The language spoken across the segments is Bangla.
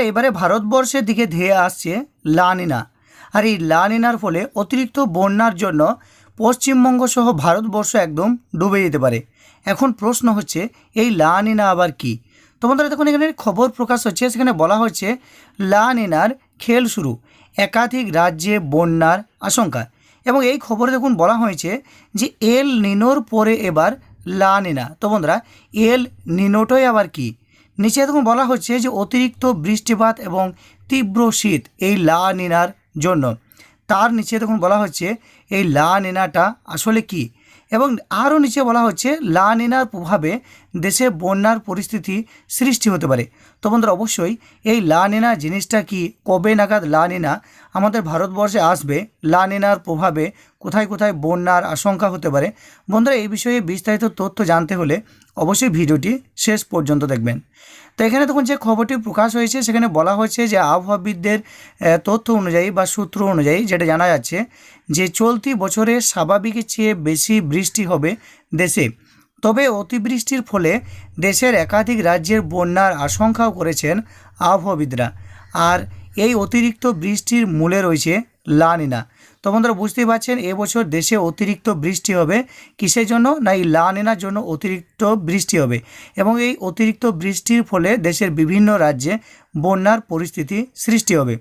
বন্ধুরা এবারে ভারতবর্ষের দিকে ধেয়ে আসছে লানিনা আর এই লানিনার ফলে অতিরিক্ত বন্যার জন্য পশ্চিমবঙ্গ সহ ভারতবর্ষ একদম ডুবে যেতে পারে। এখন প্রশ্ন হচ্ছে, এই লানিনা আবার কি? তো বন্ধুরা দেখুন, এখানে খবর প্রকাশ হচ্ছে, সেখানে বলা হচ্ছে লানিনার খেল শুরু, একাধিক রাজ্যে বন্যার আশঙ্কা। এবং এই খবরে দেখুন, বলা হয়েছে যে এল নিনোর পরে এবার লা নিনা। তো বন্ধুরা, এল নিনোটাই আবার কি? নিচে দেখুন বলা হচ্ছে যে অতিরিক্ত বৃষ্টিপাত এবং তীব্র শীত এই লা নিনার জন্য। তার নিচে দেখুন বলা হচ্ছে এই লা নিনাটা আসলে কি? এবং আরও নিচে বলা হচ্ছে লা নিনার প্রভাবে দেশে বন্যার পরিস্থিতি সৃষ্টি হতে পারে। তো বন্ধুরা, অবশ্যই এই লা নিনা জিনিসটা কি, কবে নাগাদ লা নিনা আমাদের ভারতবর্ষে আসবে? লা নিনার প্রভাবে কোথায় কোথায় বন্যার আশঙ্কা হতে পারে। বন্ধুরা, এই বিষয়ে বিস্তারিত তথ্য জানতে হলে অবশ্যই ভিডিওটি শেষ পর্যন্ত দেখবেন। তো এখানে তখন যে খবরটি প্রকাশ হয়েছে। সেখানে বলা হয়েছে যে আবহাওয়াবিদদের তথ্য অনুযায়ী বা সূত্র অনুযায়ী যেটা জানা যাচ্ছে যে চলতি বছরে স্বাভাবিকের চেয়ে বেশি বৃষ্টি হবে দেশে। তবে অতিবৃষ্টির ফলে দেশের একাধিক রাজ্যের বন্যার আশঙ্কাও করেছেন আবহাওয়াবিদরা। আর এই অতিরিক্ত বৃষ্টির মূলে রয়েছে লানিনা তো বন্ধুরা, বুঝতেই পারছেন, এবছর দেশে অতিরিক্ত বৃষ্টি হবে। কিসের জন্য? না, এই লানিনার জন্য অতিরিক্ত বৃষ্টি হবে। এবং এই অতিরিক্ত বৃষ্টির ফলে দেশের বিভিন্ন রাজ্যে বন্যার পরিস্থিতি সৃষ্টি হবে।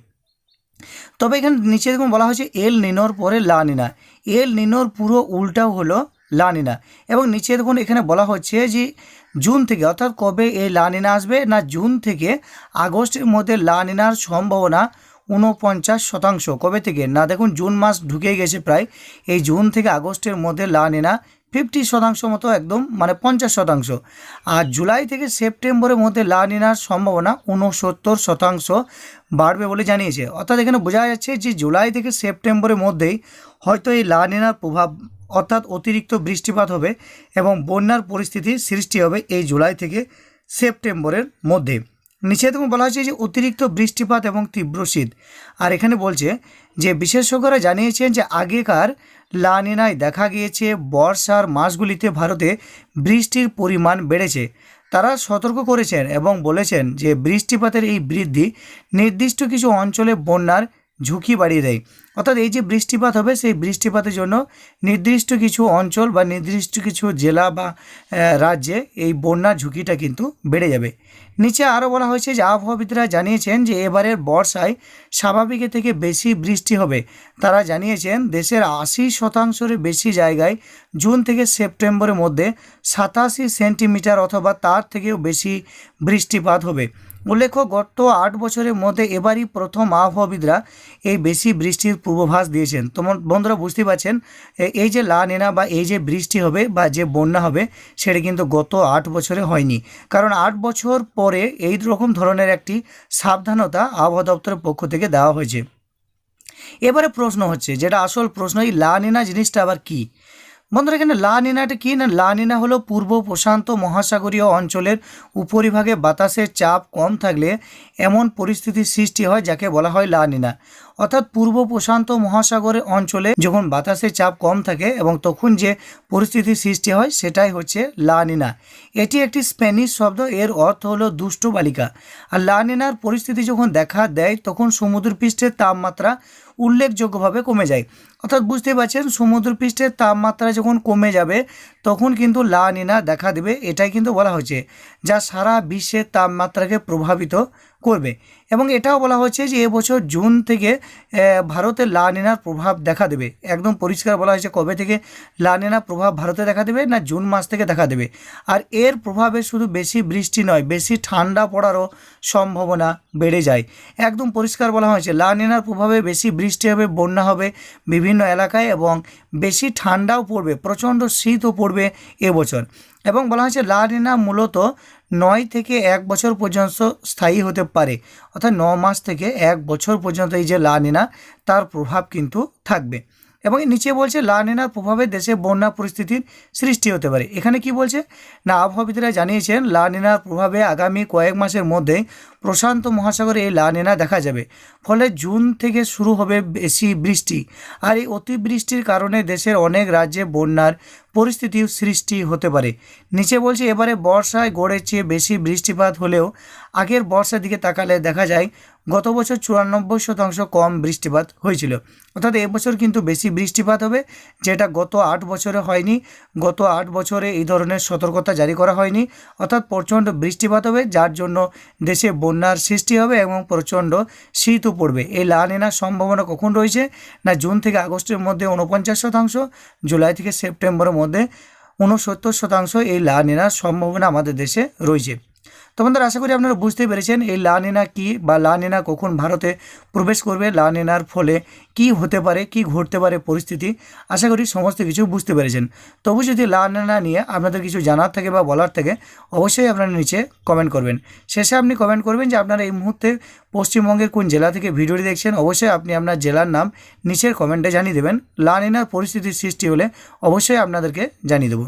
তবে এখানে নিচে দেখুন বলা হয়েছে, এল নিনোর পরে লা নিনা এল নিনোর পুরো উল্টাও হলো লা নিনা এবং নিচে দেখুন, এখানে বলা হচ্ছে যে, জুন থেকে, অর্থাৎ কবে এই লা নিনা আসবে? না, জুন থেকে আগস্টের মধ্যে লা নিনার সম্ভাবনা উনপঞ্চাশ শতাংশ। কবে থেকে? না, দেখুন, জুন মাস ঢুকে গেছে প্রায়। এই জুন থেকে আগস্টের মধ্যে লা নিনা ফিফটি শতাংশ মতো একদম মানে পঞ্চাশ শতাংশ। আর জুলাই থেকে সেপ্টেম্বরের মধ্যে লা নিনার সম্ভাবনা উনসত্তর শতাংশ বাড়বে বলে জানিয়েছে। অর্থাৎ এখানে বোঝা যাচ্ছে যে জুলাই থেকে সেপ্টেম্বরের মধ্যেই হয়তো এই লা নিনার প্রভাব, অর্থাৎ অতিরিক্ত বৃষ্টিপাত হবে এবং বন্যার পরিস্থিতি সৃষ্টি হবে এই জুলাই থেকে সেপ্টেম্বরের মধ্যে। নিচে দেখুন বলা হয়েছে যে অতিরিক্ত বৃষ্টিপাত এবং তীব্র শীত। আর এখানে বলছে যে বিশেষজ্ঞরা জানিয়েছেন যে আগেকার লানিনায় দেখা গিয়েছে বর্ষার মাসগুলিতে ভারতে বৃষ্টির পরিমাণ বেড়েছে। তারা সতর্ক করেছেন এবং বলেছেন যে বৃষ্টিপাতের এই বৃদ্ধি নির্দিষ্ট কিছু অঞ্চলে বন্যার ঝুঁকি বাড়িয়ে দেয়। অর্থাৎ এই যে বৃষ্টিপাত হবে, সেই বৃষ্টিপাতের জন্য নির্দিষ্ট কিছু অঞ্চল বা নির্দিষ্ট কিছু জেলা বা রাজ্যে এই বন্যার ঝুঁকিটা কিন্তু বেড়ে যাবে। নিচে আরও বলা হয়েছে যে আবহাওয়াবিদরা জানিয়েছেন যে এবারের বর্ষায় স্বাভাবিকের থেকে বেশি বৃষ্টি হবে। তারা জানিয়েছেন দেশের আশি শতাংশের বেশি জায়গায় জুন থেকে সেপ্টেম্বরের মধ্যে সাতাশি সেন্টিমিটার অথবা তার থেকেও বেশি বৃষ্টিপাত হবে। উল্লেখ্য, গত আট বছরের মধ্যে এবারই প্রথম আবহাওয়াবিদরা এই বেশি বৃষ্টির পূর্বাভাস দিয়েছেন। তোমার বন্ধুরা বুঝতে পারছেন এই যে লা নেনা বা এই যে বৃষ্টি হবে বা যে বন্যা হবে, সেটা কিন্তু গত আট বছরে হয়নি। কারণ আট বছর পরে এই রকম ধরনের একটি সাবধানতা আবহাওয়া দপ্তরের পক্ষ থেকে দেওয়া হয়েছে। এবারে প্রশ্ন হচ্ছে, যেটা আসল প্রশ্ন এই লা নিনা জিনিসটা আবার কি? বন্ধুরা, এখানে লানিনাটা কী? না লানিনা হলো পূর্ব প্রশান্ত মহাসাগরীয় অঞ্চলের উপরিভাগে বাতাসের চাপ কম থাকলে এমন পরিস্থিতির সৃষ্টি হয়, যাকে বলা হয় লা নিনা। অর্থাৎ পূর্ব প্রশান্ত মহাসাগরের অঞ্চলে যখন বাতাসের চাপ কম থাকে এবং তখন যে পরিস্থিতির সৃষ্টি হয়, সেটাই হচ্ছে লা নিনা। এটি একটি স্প্যানিশ শব্দ, এর অর্থ হলো দুষ্ট বালিকা। আর লা নিনার পরিস্থিতি যখন দেখা দেয়, তখন সমুদ্রপৃষ্ঠের তাপমাত্রা উল্লেখযোগ্যভাবে কমে যায়। অর্থাৎ বুঝতে পারছেন, সমুদ্রপৃষ্ঠের তাপমাত্রা যখন কমে যাবে, তখন কিন্তু লা নিনা দেখা দেবে, এটাই কিন্তু বলা হয়েছে, যা সারা বিশ্বের তাপমাত্রাকে প্রভাবিত করবে। এবং এটাও বলা হচ্ছে যে এবছর জুন থেকে ভারতে লা নিনার প্রভাব দেখা দেবে। একদম পরিষ্কার বলা হয়েছে কবে থেকে লা নিনার প্রভাব ভারতে দেখা দেবে না জুন মাস থেকে দেখা দেবে। আর এর প্রভাবে শুধু বেশি বৃষ্টি নয়, বেশি ঠান্ডা পড়ারও সম্ভাবনা বেড়ে যায়। একদম পরিষ্কার বলা হয়েছে, লা নিনার প্রভাবে বেশি বৃষ্টি হবে, বন্যা হবে বিভিন্ন এলাকায় এবং বেশি ঠান্ডাও পড়বে, প্রচণ্ড শীতও পড়বে এবছর। এবং বলা হয়েছে লা নিনা মূলত নয় থেকে এক বছর পর্যন্ত স্থায়ী হতে পারে। অর্থাৎ ন মাস থেকে এক বছর পর্যন্ত এই যে লা নিনা তার প্রভাব কিন্তু থাকবে। এবং নিচে বলছে লা নিনার প্রভাবে দেশে বন্যা পরিস্থিতির সৃষ্টি হতে পারে। এখানে কি বলছে? না, আবহাওয়াবিদরা জানিয়েছেন, লা নিনার প্রভাবে আগামী কয়েক মাসের মধ্যে প্রশান্ত মহাসাগরে এই লানিনা দেখা যাবে। ফলে জুন থেকে শুরু হবে বেশি বৃষ্টি। আর এই অতিবৃষ্টির কারণে দেশের অনেক রাজ্যে বন্যার পরিস্থিতির সৃষ্টি হতে পারে। নিচে বলছে, এবারে বর্ষায় গড়ের চেয়ে বেশি বৃষ্টিপাত হলেও আগের বর্ষার দিকে তাকালে দেখা যায়, গত বছর চুরানব্বই শতাংশ কম বৃষ্টিপাত হয়েছিল। অর্থাৎ এবছর কিন্তু বেশি বৃষ্টিপাত হবে, যেটা গত আট বছরে হয়নি। গত আট বছরে এই ধরনের সতর্কতা জারি করা হয়নি। অর্থাৎ প্রচণ্ড বৃষ্টিপাত হবে, যার জন্য দেশে বন্যার সৃষ্টি হবে এবং প্রচণ্ড শীতও পড়বে। এই লানিনার সম্ভাবনা কখন রয়েছে? না, জুন থেকে আগস্টের মধ্যে উনপঞ্চাশ শতাংশ, জুলাই থেকে সেপ্টেম্বরের মধ্যে ঊনসত্তর শতাংশ এই লানিনার সম্ভাবনা আমাদের দেশে রয়েছে। তো বন্ধুরা আশা করি আপনারা বুঝতে পেরেছেন, এই লানিনা কি বা লানিনা কখন ভারতে প্রবেশ করবে লানিনার ফলে কি হতে পারে, কি ঘটতে পারে পরিস্থিতি, আশা করি সমস্ত কিছু বুঝতে পেরেছেন। তবু যদি লানিনা নিয়ে আপনাদের কিছু জানার থাকে বা বলার থাকে, অবশ্যই আপনারা নিচে কমেন্ট করবেন। শেষে আপনি কমেন্ট করবেন যে আপনারা এই মুহূর্তে পশ্চিমবঙ্গের কোন জেলা থেকে ভিডিওটি দেখছেন, অবশ্যই আপনি আপনার জেলার নাম নিচের কমেন্টে জানিয়ে দেবেন। লানিনার পরিস্থিতির সৃষ্টি হলে অবশ্যই আপনাদেরকে জানিয়ে দেবো।